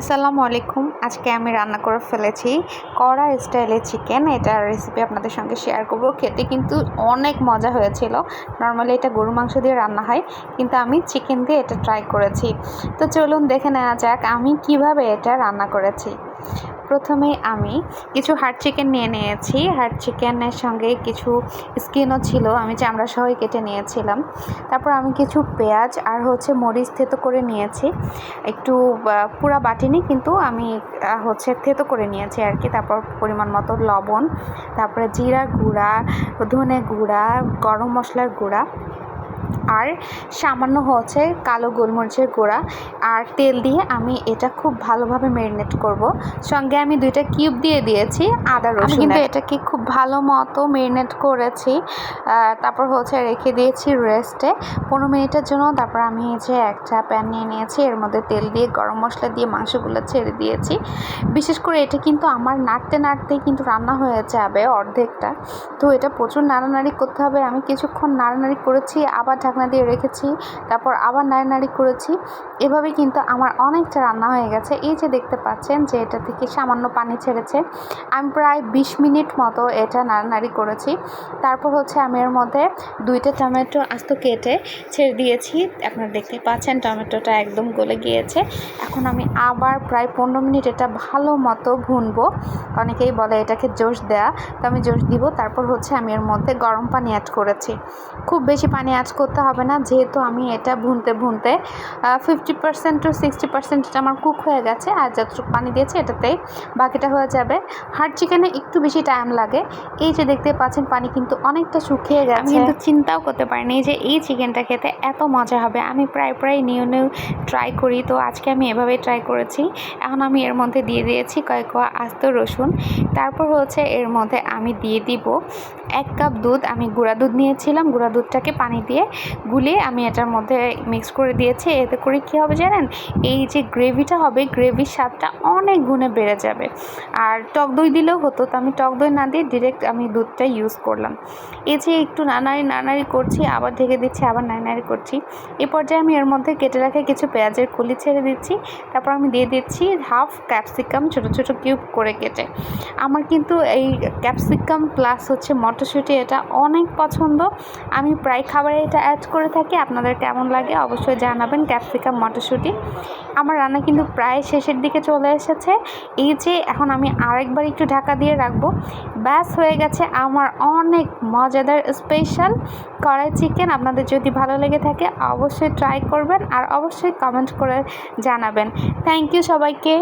আসসালামু আলাইকুম। আজকে আমি রান্না করে ফেলেছি কড়া স্টাইলে চিকেন। এটার রেসিপি আপনাদের সঙ্গে শেয়ার করব। খেতে কিন্তু অনেক মজা হয়েছিল। নর্মালি এটা গরু মাংস দিয়ে রান্না হয়, কিন্তু আমি চিকেন দিয়ে এটা ট্রাই করেছি। তো চলুন দেখে নেওয়া যাক আমি কীভাবে এটা রান্না করেছি। প্রথমে আমি কিছু হার্ড চিকেন নিয়ে নিয়েছি। হার্ড চিকেনের সঙ্গে কিছু স্কিনও ছিল, আমি চামড়া সহই কেটে নিয়েছিলাম। তারপর আমি কিছু পেঁয়াজ আর হচ্ছে মরিচ থেতো করে নিয়েছি। একটু পুরা বাটিনি, কিন্তু আমি হচ্ছে থেতো করে নিয়েছি আর কি তারপর পরিমাণ মতো লবণ, তারপরে জিরা গুঁড়া, ধনে গুঁড়া, গরম মশলার গুঁড়া। আর সামান্য হচ্ছে কালো গোলমরিচের গুঁড়া আর তেল দিয়ে আমি এটা খুব ভালোভাবে ম্যারিনেট করব। সঙ্গে আমি দুইটা কিউব দিয়ে দিয়েছি আদা রসুন কিন্তু এটাকে খুব ভালো মতো ম্যারিনেট করেছি। তারপর হচ্ছে রেখে দিয়েছি রেস্টে পনেরো মিনিটের জন্য তারপর আমি যে একটা প্যান নিয়ে নিয়েছি এর মধ্যে তেল দিয়ে গরম মশলা দিয়ে মাংসগুলো ছেড়ে দিয়েছি। বিশেষ করে এটা কিন্তু আমার নাড়তে নাড়তেই কিন্তু রান্না হয়ে যাবে অর্ধেকটা। তো এটা প্রচুর নাড়ানাড়ি করতে হবে। আমি কিছুক্ষণ নাড়ানাড়ি করেছি আবার ঢাকনা দিয়ে রেখেছি, তারপর আবার নাড়ি করেছি। এভাবে কিন্তু আমার অনেকটা রান্না হয়ে গেছে। এই যে দেখতে পাচ্ছেন যে এটা থেকে সামান্য পানি ছেড়েছে। আমি প্রায় বিশ মিনিট মতো এটা নাড়ানাড়ি করেছি। তারপর হচ্ছে আমি এর মধ্যে দুইটা টমেটো আস্ত কেটে ছেড়ে দিয়েছি। আপনারা দেখতে পাচ্ছেন টমেটোটা একদম গলে গিয়েছে। এখন আমি আবার প্রায় পনেরো মিনিট এটা ভালো মতো ভুনবো। অনেকেই বলে এটাকে জোশ দেয়া, তো আমি জোশ দিব। তারপর হচ্ছে আমি এর মধ্যে গরম পানি অ্যাড করেছি। খুব বেশি পানি অ্যাড করতে হবে না যেহেতু আমি এটা ভুনতে ভুনতে fifty percent to sixty percent এটা আমার কুক হয়ে গেছে আর যতটুকু পানি দিয়েছি এটাতেই বাকিটা হয়ে যাবে। হার্ড চিকেনে একটু বেশি টাইম লাগে এই যে দেখতে পাচ্ছেন পানি কিন্তু অনেকটা শুকিয়ে গেছে। আমি কিন্তু চিন্তাও করতে পারিনি যে এই চিকেনটা খেতে এত মজা হবে আমি প্রায় প্রায় নিউ নিউ ট্রাই করি তো আজকে আমি এভাবেই ট্রাই করেছি। এখন আমি এর মধ্যে দিয়ে দিয়েছি কয়েক আস্ত রসুন তারপর হচ্ছে এর মধ্যে আমি দিয়ে দিব এক কাপ দুধ আমি গুঁড়া দুধ নিয়েছিলাম গুঁড়া দুধটাকে পানি দিয়ে গুলিয়ে আমি এটার মধ্যে মিক্স করে দিয়েছি। এতে করে কী হবে জানেন? এই যে গ্রেভিটা হবে গ্রেভির স্বাদটা অনেক গুণে বেড়ে যাবে। আর টক দই দিলেও হতো, তো আমি টক দই না দিয়ে ডিরেক্ট আমি দুধটা ইউজ করলাম। এই যে একটু নানারি নানারি করছি, আবার ঢেকে দিচ্ছি, আবার নানারি করছি। এই পর্যায়ে আমি এর মধ্যে কেটে রাখে কিছু পেঁয়াজের কুলি ছেড়ে দিচ্ছি। তারপর আমি দিয়ে দিচ্ছি হাফ ক্যাপসিকাম ছোটো ছোটো কিউব করে কেটে। আমার কিন্তু এই ক্যাপসিকাম প্লাস হচ্ছে মটরশুঁটি, এটা অনেক পছন্দ। আমি প্রায় খাবারে এটা অ্যাড করে থাকি, আপনাদের কেমন লাগে অবশ্যই জানাবেন ক্যাপসিকাম মটরশুঁটি। আমার রান্না কিন্তু প্রায় শেষের দিকে চলে এসেছে। এই যে এখন আমি আরেকবার একটু ঢাকা দিয়ে রাখব। ব্যাস, হয়ে গেছে আমার অনেক মজাদার স্পেশাল কড়াই চিকেন আপনাদের যদি ভালো লেগে থাকে, অবশ্যই ট্রাই করবেন আর অবশ্যই কমেন্ট করে জানাবেন। থ্যাংক ইউ সবাইকে।